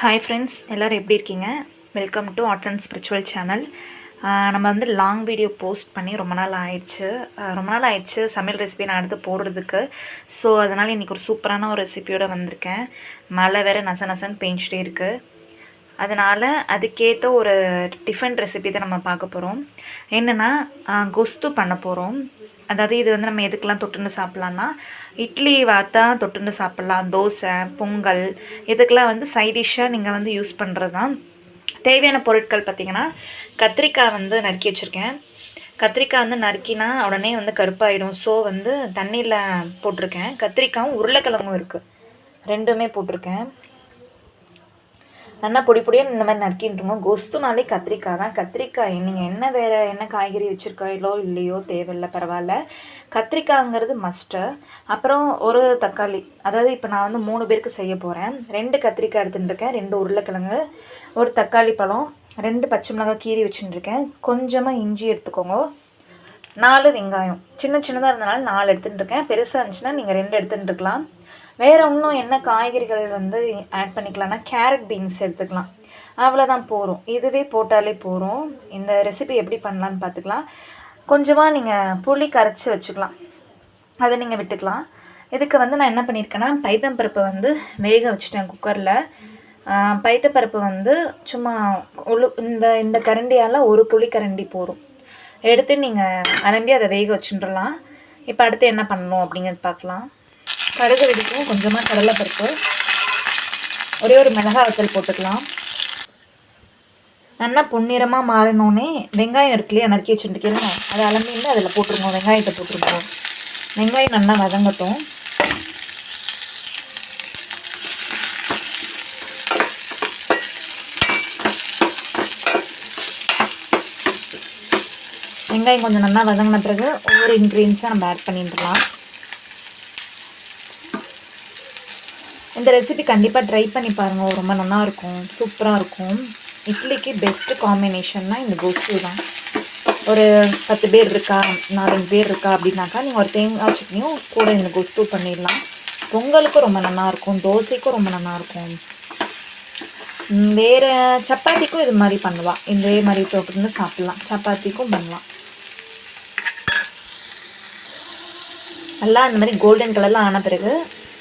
Hi friends எல்லோரும் எப்படி இருக்கீங்க? Welcome to arts and spiritual channel நம்ம வந்து லாங் வீடியோ போஸ்ட் பண்ணி ரொம்ப நாள் ஆயிடுச்சு. ரொம்ப நாள் ஆயிடுச்சு. சமையல் ரெசிபி நான் அடுத்து போடுறதுக்கு. ஸோ அதனால் இன்றைக்கி ஒரு சூப்பரான ஒரு ரெசிபியோடு வந்திருக்கேன். மழை வேறு நச நசன்னு பெஞ்சிட்டே இருக்குது அதனால் அதுக்கேற்ற ஒரு டிஃபன் ரெசிபி தான் நம்ம பார்க்க போகிறோம் என்னென்னா கொஸ்து பண்ண போகிறோம் அதாவது இது வந்து நம்ம எதுக்கெல்லாம் தொட்டுன்னு சாப்பிட்லான்னா இட்லி வாத்தா தொட்டுன்னு சாப்பிட்லாம். தோசை பொங்கல் இதுக்கெல்லாம் வந்து சைடிஷ்ஷாக நீங்கள் வந்து யூஸ் பண்ணுறது தான் தேவையான பொருட்கள் பார்த்திங்கன்னா கத்திரிக்காய் வந்து நறுக்கி வச்சுருக்கேன். கத்திரிக்காய் வந்து நறுக்கினா உடனே வந்து கருப்பாயிடும். ஸோ வந்து தண்ணியில் போட்டிருக்கேன். கத்திரிக்காயும் உருளைக்கிழங்கும் இருக்குது ரெண்டுமே போட்டிருக்கேன். நல்லா பொடி பொடியாக இந்த மாதிரி நறுக்கிட்டுருங்க கொஸ்துனாலே கத்திரிக்காய் தான். கத்திரிக்காய் நீங்கள் என்ன வேறு என்ன காய்கறி வச்சுருக்காயிலோ இல்லையோ தேவையில்லை பரவாயில்ல. கத்திரிக்காய்ங்கிறது மஸ்ட்டு அப்புறம் ஒரு தக்காளி. அதாவது இப்போ நான் வந்து மூணு பேருக்கு செய்ய போகிறேன் ரெண்டு கத்திரிக்காய் எடுத்துகிட்டு இருக்கேன். ரெண்டு உருளைக்கிழங்கு ஒரு தக்காளி பழம் ரெண்டு பச்சை மிளகாய் கீரி வச்சுட்டுருக்கேன் கொஞ்சமாக இஞ்சி எடுத்துக்கோங்க. நாலு வெங்காயம். சின்ன சின்னதாக இருந்தனால நாலு எடுத்துகிட்டு இருக்கேன். பெருசாக இருந்துச்சுன்னா நீங்கள் ரெண்டு எடுத்துகிட்டு இருக்கலாம். வேறு இன்னும் என்ன காய்கறிகள் வந்து ஆட் பண்ணிக்கலாம்னா கேரட் பீன்ஸ் எடுத்துக்கலாம். அவ்வளோதான் போகிறோம் இதுவே போட்டாலே போகிறோம் இந்த ரெசிபி எப்படி பண்ணலான்னு பார்த்துக்கலாம். கொஞ்சமாக நீங்கள் புளி கரைச்சி வச்சுக்கலாம். அதை நீங்கள் விட்டுக்கலாம். இதுக்கு வந்து நான் என்ன பண்ணியிருக்கேன்னா பைத்தம்பருப்பு வந்து வேக வச்சுட்டேன் குக்கரில் பைத்தப்பருப்பு வந்து சும்மா உழு இந்த இந்த கரண்டியால் ஒரு புளி கரண்டி போகும் எடுத்து நீங்கள் அலம்பி அதை வேக வச்சுட்டுலாம் இப்போ அடுத்து என்ன பண்ணணும் அப்படிங்கிறது பார்க்கலாம். கடுகு வெடிக்கும். கொஞ்சமாக கடலைப்பருப்பு. ஒரே ஒரு மிளகாய் வத்தல் போட்டுக்கலாம். நல்லா பொன்னிறமாக மாறினோடனே வெங்காயம் இருக்குல்லையே நறுக்கி வச்சுருக்கேன் அதை அலம்பின்னு அதில் போட்டிருக்கோம் வெங்காயத்தை போட்டிருக்கோம் வெங்காயம் நல்லா வதங்கட்டும். வெங்காயம் கொஞ்சம் நல்லா வதங்கின பிறகு ஒவ்வொரு இன்க்ரீடியன்ஸாக நம்ம ஆட் பண்ணிட்டுலாம் இந்த ரெசிபி கண்டிப்பாக ட்ரை பண்ணி பாருங்கள் ரொம்ப நல்லாயிருக்கும். சூப்பராக இருக்கும். இட்லிக்கு பெஸ்ட்டு காம்பினேஷன்னா இந்த கோஸ்து தான். ஒரு பத்து பேர் இருக்கா நாலஞ்சு பேர் இருக்கா அப்படின்னாக்கா நீங்கள் ஒரு தேங்காய் சட்னியும் கூட இந்த கொஸ்து பண்ணிடலாம். பொங்கலுக்கும் ரொம்ப நல்லாயிருக்கும். தோசைக்கும் ரொம்ப நல்லாயிருக்கும். வேறு சப்பாத்திக்கும் இது மாதிரி பண்ணலாம். இதே மாதிரி தொட்டுன்னு சாப்பிட்லாம். சப்பாத்திக்கும் பண்ணலாம். நல்லா இந்த மாதிரி கோல்டன் கலரில் ஆன பிறகு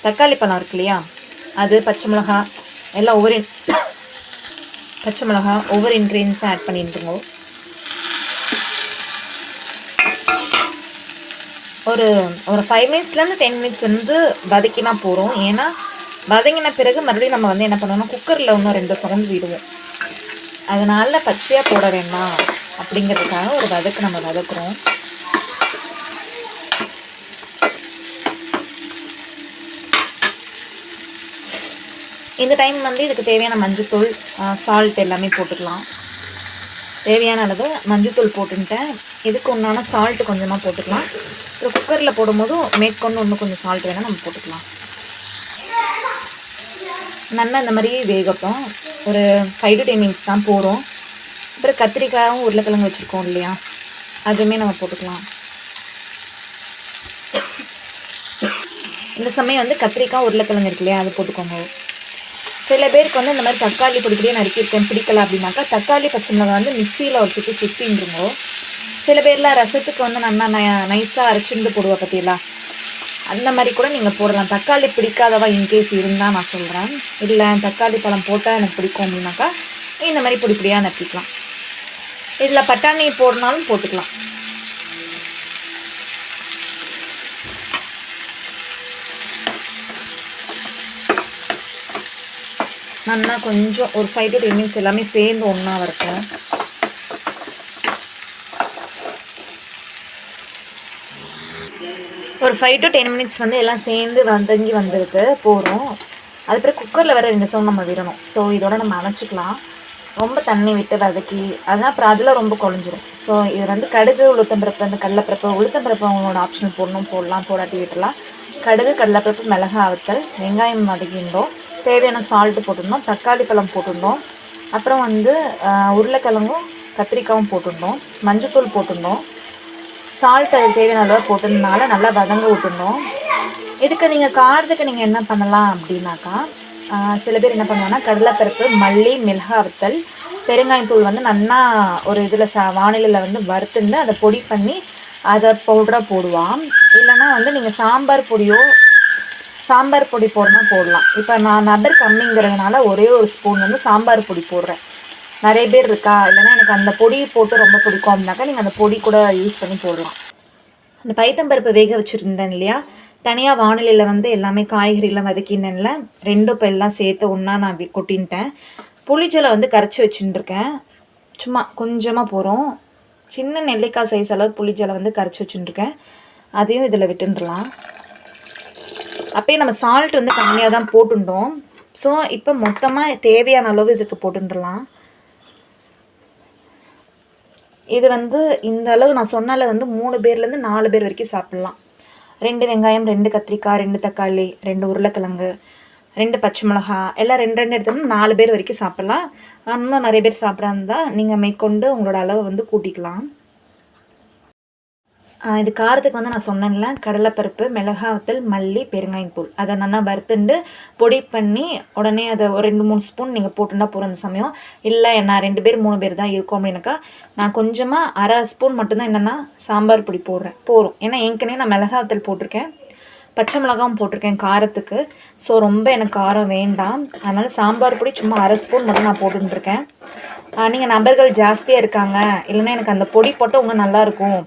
தக்காளி பழம் இருக்கு இல்லையா? அது பச்சை மிளகா எல்லாம் ஒவ்வொரு பச்சை மிளகா ஒவ்வொரு இன்க்ரீடியன்ஸும் ஆட் பண்ணிட்டுருங்க. ஒரு ஒரு ஃபைவ் மினிட்ஸ்லேருந்து டென் மினிட்ஸ் வந்து வதக்கினா போகிறோம் ஏன்னா வதங்கின பிறகு மறுபடியும் நம்ம வந்து என்ன பண்ணுவோம்னா குக்கரில் இன்னும் ரெண்டு சவுண்ட் விடுவோம். அதனால் பச்சையாக போட வேண்டாம். அப்படிங்கிறதுக்காக ஒரு வதக்கு நம்ம வதக்குறோம். இந்த டைம் வந்து இதுக்கு தேவையான மஞ்சத்தூள் சால்ட் எல்லாமே போட்டுக்கலாம். தேவையான அளவு மஞ்சத்தூள் போட்டுன்ட்டேன் இதுக்கு உண்டான சால்ட்டு கொஞ்சமாக போட்டுக்கலாம். இப்போ குக்கரில் போடும்போதும் மேற்கொண்டு இன்னும் கொஞ்சம் சால்ட் வேணால் நம்ம போட்டுக்கலாம். நல்லா இந்த மாதிரி வேகட்டும். ஒரு ஃபைவ் டு டென் மினிட்ஸ் தான் போகிறோம் அப்புறம் கத்திரிக்காயும் உருளைக்கிழங்கு வச்சுருக்கோம் இல்லையா? அதுவுமே நம்ம போட்டுக்கலாம். இந்த சமயம் வந்து கத்திரிக்காய் உருளைக்கிழங்கு இருக்கு இல்லையா? அது போட்டுக்கோங்க. சில பேருக்கு வந்து இந்த மாதிரி தக்காளி பொடி நறுக்கியிருக்கேன் பிடிக்கல அப்படின்னாக்கா தக்காளி பச்சை மிளகாய் வந்து மிக்சியில் ஒரு சுற்றி சுற்றின்றுங்க சில பேர்லாம் ரசத்துக்கு வந்து நல்லா ந நைஸாக அரைச்சிருந்து போடுவோம் பார்த்தீங்களா அந்த மாதிரி கூட நீங்கள் போடலாம். தக்காளி பிடிக்காதவா இன்கேஸ் இருந்தால் நான் சொல்கிறேன் இல்லை தக்காளி பழம் போட்டால் எனக்கு பிடிக்கும் அப்படின்னாக்கா இந்த மாதிரி பிடிப்படியாக நறுக்கிக்கலாம். இதில் பட்டாணி போடனாலும் போட்டுக்கலாம். நல்லா கொஞ்சம் ஒரு ஃபைவ் டு டென் மினிட்ஸ் எல்லாமே சேர்ந்து ஒன்றா வரட்டும் ஒரு ஃபைவ் டு டென் மினிட்ஸ் வந்து எல்லாம் சேர்ந்து வதங்கி வந்திருக்கு போகிறோம் அதுக்கப்புறம் குக்கரில் வேறு ரெண்டு சவுண்ட் நம்ம விடணும் ஸோ இதோட நம்ம அணைச்சிக்கலாம் ரொம்ப தண்ணி விட்டு வதக்கி அதனால் அப்புறம் அதில் ரொம்ப குழஞ்சிரும். ஸோ இது வந்து கடுகு உளுத்தம்பருப்பு அந்த கடலப்பருப்பு உளுத்தம்பருப்பு அவங்களோட ஆப்ஷன் போடணும் போடலாம் போடாட்டி விட்டுலாம் கடுகு கடலப்பருப்பு மிளகா அவத்தல் வெங்காயம் வதக்கின்றோம். தேவையான சால்ட்டு போட்டிருந்தோம் தக்காளி பழம் போட்டிருந்தோம் அப்புறம் வந்து உருளைக்கிழங்கும் கத்திரிக்காயும் போட்டிருந்தோம் மஞ்சத்தூள் போட்டிருந்தோம். சால்ட் அது தேவையான அளவு போட்டிருந்தனால நல்லா வதங்க விட்டுருந்தோம். இதுக்கு நீங்கள் காரத்துக்கு நீங்கள் என்ன பண்ணலாம் அப்படின்னாக்கா சில பேர் என்ன பண்ணுவாங்கன்னா கடலைப்பருப்பு மல்லி மிளகா வத்தல் பெருங்காயத்தூள் வந்து நல்லா ஒரு இதில் சா வானிலையில் வந்து வறுத்துண்டு அதை பொடி பண்ணி அதை பவுடராக போடுவான் இல்லைன்னா வந்து நீங்கள் சாம்பார் பொடியோ சாம்பார் பொடி போடணும் போடலாம். இப்போ நான் நபர் கம்மிங்கிறதுனால ஒரே ஒரு ஸ்பூன் வந்து சாம்பார் பொடி போடுறேன். நிறைய பேர் இருக்கா? இல்லைன்னா எனக்கு அந்த பொடி போட்டு ரொம்ப பிடிக்கும் அப்படின்னாக்கா நீங்கள் அந்த பொடி கூட யூஸ் பண்ணி போடலாம். அந்த பைத்தம்பருப்பு வேக வச்சுருந்தேன் இல்லையா? தனியாக வானிலையில் வந்து எல்லாமே காய்கறிலாம் வதக்கினேன்ல. ரெண்டும் இப்போ எல்லாம் சேர்த்து ஒன்றா நான் வி- கொட்டின்ட்டேன். புளிச்சலை வந்து கரைச்சி வச்சுட்டுருக்கேன் சும்மா கொஞ்சமாக போகிறோம் சின்ன நெல்லிக்காய் சைஸ் அளவு புளிச்சலை வந்து கரைச்சி வச்சுட்டுருக்கேன் அதையும் இதில் விட்டுந்துடலாம் அப்பயே நம்ம சால்ட் வந்து கம்மியாக தான் போட்டுட்டோம் ஸோ இப்போ மொத்தமாக தேவையான அளவு இதுக்கு போட்டுடலாம் இது வந்து இந்த அளவு நான் சொன்னால வந்து மூணு பேர்லேருந்து நாலு பேர் வரைக்கும் சாப்பிட்லாம். ரெண்டு வெங்காயம் ரெண்டு கத்திரிக்காய் ரெண்டு தக்காளி ரெண்டு உருளைக்கிழங்கு ரெண்டு பச்சை மிளகா எல்லாம் ரெண்டு ரெண்டு எடுத்தோம்னா நாலு பேர் வரைக்கும் சாப்பிட்லாம். இன்னும் நிறைய பேர் சாப்பிட்றாந்தா நீங்கள் மேற்கொண்டு உங்களோட அளவை வந்து கூட்டிக்கலாம். இது காரத்துக்கு வந்து நான் சொன்னேன்ல கடலைப்பருப்பு மிளகாத்தல் மல்லி பெருங்காயத்தூள். அதை நல்லா வறுத்துண்டு பொடி பண்ணி உடனே அதை ஒரு ரெண்டு மூணு ஸ்பூன் நீங்கள் போட்டுனா போகிற அந்த சமயம். இல்லை நான் ரெண்டு பேர் மூணு பேர் தான் இருக்கோம் அப்படின்னாக்கா நான் கொஞ்சமாக அரை ஸ்பூன் மட்டும்தான் என்னென்னா சாம்பார் பொடி போடுறேன். போதும். ஏன்னா ஏற்கனவே நான் மிளகாத்தல் போட்டிருக்கேன். பச்சை மிளகாவும் போட்டிருக்கேன் காரத்துக்கு. ஸோ ரொம்ப எனக்கு காரம் வேண்டாம். அதனால் சாம்பார் பொடி சும்மா அரை ஸ்பூன் மட்டும் நான் போட்டுருக்கேன் நீங்கள் நபர்கள் ஜாஸ்தியாக இருக்காங்க. இல்லைன்னா எனக்கு அந்த பொடி போட்டால் இன்னும் நல்லாயிருக்கும்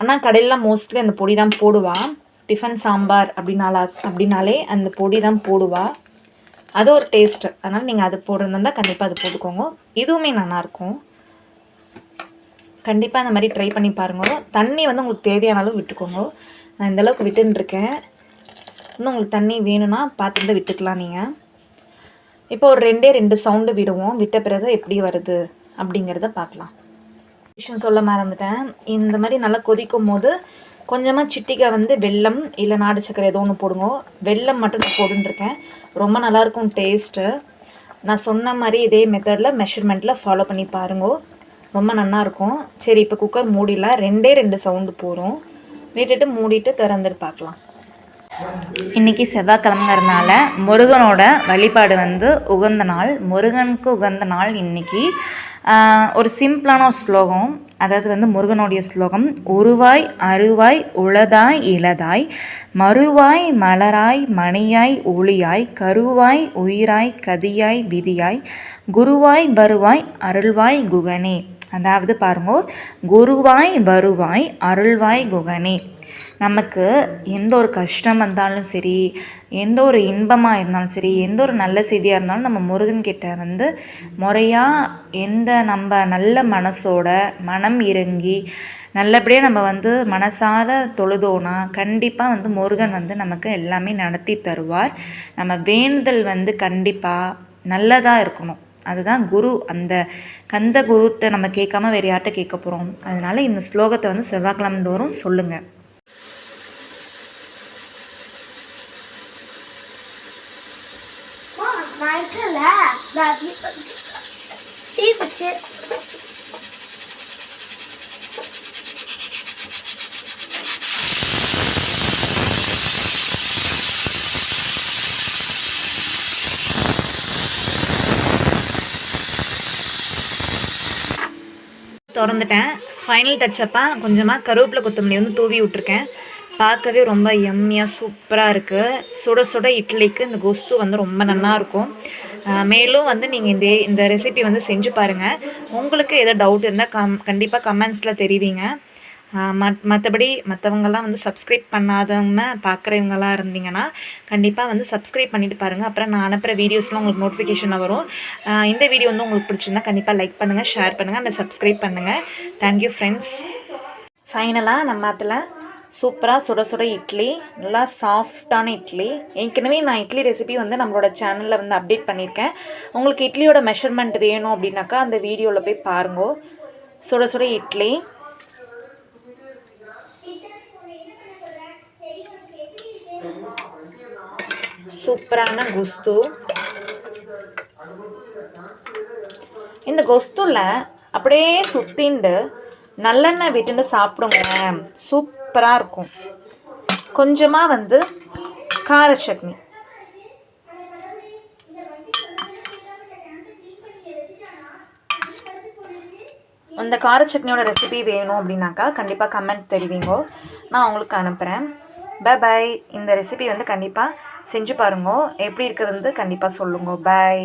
ஆனால் கடையிலாம் மோஸ்ட்லி அந்த பொடி தான் போடுவா. டிஃபன் சாம்பார் அப்படின்னாலா அப்படின்னாலே அந்த பொடி தான் போடுவா. அது ஒரு டேஸ்ட்டு அதனால் நீங்கள் அது போடுறதா கண்டிப்பாக அது போட்டுக்கோங்க. இதுவுமே நல்லாயிருக்கும் கண்டிப்பாக அந்த மாதிரி ட்ரை பண்ணி பாருங்க. தண்ணி வந்து உங்களுக்கு தேவையான அளவு விட்டுக்கோங்க. நான் இந்தளவுக்கு விட்டுன்ருக்கேன். விட்டுன்னு இருக்கேன் இன்னும் உங்களுக்கு தண்ணி வேணும்னா பார்த்துட்டு விட்டுக்கலாம் நீங்கள் இப்போ ஒரு ரெண்டே ரெண்டு சவுண்டு விடுவோம். விட்ட பிறகு எப்படி வருது அப்படிங்கிறத பார்க்கலாம் விஷயம் சொல்ல மறந்துட்டேன். இந்த மாதிரி நல்லா கொதிக்கும் போது கொஞ்சமாக சிட்டிக்காய் வந்து வெள்ளம் இல்லை நாடு சக்கரை ஏதோ ஒன்று போடுங்க. வெள்ளம் மட்டும் நான் போட்டுருக்கேன் ரொம்ப நல்லாயிருக்கும் டேஸ்ட்டு நான் சொன்ன மாதிரி இதே மெத்தடில் மெஷர்மெண்ட்டில் ஃபாலோ பண்ணி பாருங்க. ரொம்ப நல்லாயிருக்கும். சரி இப்போ குக்கர் மூடிடலாம். ரெண்டே ரெண்டு சவுண்டு போகிறோம் விட்டுட்டு மூடிட்டு திறந்துட்டு பார்க்கலாம். இன்னைக்கு செவ்வாய்க்கிழமைங்கிறதுனால முருகனோட வழிபாடு வந்து உகந்த நாள். முருகனுக்கு உகந்த நாள் இன்னைக்கு. ஒரு சிம்பிளான ஒரு ஸ்லோகம். அதாவது வந்து முருகனுடைய ஸ்லோகம் உருவாய் அருவாய் உளதாய் இளதாய் மறுவாய் மலராய் மணியாய் ஒளியாய் கருவாய் உயிராய் கதியாய் விதியாய் குருவாய் வருவாய் அருள்வாய் குகனே. அதாவது பாருங்க குருவாய் வருவாய் அருள்வாய் குகனே. நமக்கு எந்த ஒரு கஷ்டம் வந்தாலும் சரி எந்த ஒரு இன்பமாக இருந்தாலும் சரி எந்த ஒரு நல்ல செய்தியாக இருந்தாலும் நம்ம முருகன்கிட்ட வந்து முறையாக எந்த நம்ம நல்ல மனசோட மனம் இறங்கி நல்லபடியாக நம்ம வந்து மனசார தொழுதோனா கண்டிப்பாக வந்து முருகன் வந்து நமக்கு எல்லாமே நடத்தி தருவார். நம்ம வேண்டுதல் வந்து கண்டிப்பாக நல்லதாக இருக்கணும். அதுதான் குரு அந்த கந்த குருத்தை நம்ம கேட்காம வேறு யார்கிட்ட கேட்க போகிறோம் அதனால இந்த ஸ்லோகத்தை வந்து செவ்வாய்க்கிழமை தோறும் சொல்லுங்கள் நான் இருக்கல நான் திறந்துட்டேன். ஃபைனல் டச்சப்பாக கொஞ்சமாக கருவேப்பிலை கொத்தமல்லி வந்து தூவி விட்ருக்கேன் பார்க்கவே ரொம்ப எம்மியாக சூப்பராக இருக்குது சுட சுட இட்லிக்கு இந்த கொஸ்து வந்து ரொம்ப நல்லா இருக்கும். மேலும் வந்து நீங்கள் இந்த இந்த ரெசிபி வந்து செஞ்சு பாருங்கள் உங்களுக்கு எதோ டவுட் இருந்தால் கம் கண்டிப்பாக கமெண்ட்ஸில் தெரிவிங்க. மத் மற்றபடி மற்றவங்கெல்லாம் வந்து சப்ஸ்கிரைப் பண்ணாதவங்க பார்க்குறவங்களாம் இருந்தீங்கன்னா கண்டிப்பாக வந்து சப்ஸ்கிரைப் பண்ணிட்டு பாருங்கள் அப்புறம் நான் அனுப்புகிற வீடியோஸ்லாம் உங்களுக்கு நோட்டிஃபிகேஷனில் வரும். இந்த வீடியோ வந்து உங்களுக்கு பிடிச்சிருந்தா கண்டிப்பாக லைக் பண்ணுங்கள் ஷேர் பண்ணுங்கள் அண்ட் சப்ஸ்கிரைப் பண்ணுங்கள் தேங்க்யூ ஃப்ரெண்ட்ஸ் ஃபைனலாக நம்ம அதில் சூப்பராக சுட சுட இட்லி நல்லா சாஃப்டான இட்லி. ஏற்கனவே நான் இட்லி ரெசிபி வந்து நம்மளோட சேனலில் வந்து அப்டேட் பண்ணியிருக்கேன் உங்களுக்கு இட்லியோட மெஷர்மெண்ட் வேணும் அப்படின்னாக்கா அந்த வீடியோவில் போய் பாருங்க. சுட சுட இட்லி சூப்பரான குஸ்து. இந்த கொஸ்துல அப்படியே சுத்திண்டு நல்லெண்ணெய் விட்டுண்டு சாப்பிடுங்க. சூப்பராக இருக்கும். கொஞ்சமாக வந்து கார சட்னி. அந்த கார சட்னியோட ரெசிபி வேணும் அப்படின்னாக்கா கண்டிப்பாக கமெண்ட் தெரிவிங்கோ. நான் உங்களுக்கு அனுப்புகிறேன் பை பை இந்த ரெசிபி வந்து கண்டிப்பாக செஞ்சு பாருங்க. எப்படி இருக்கிறது கண்டிப்பாக சொல்லுங்க. பை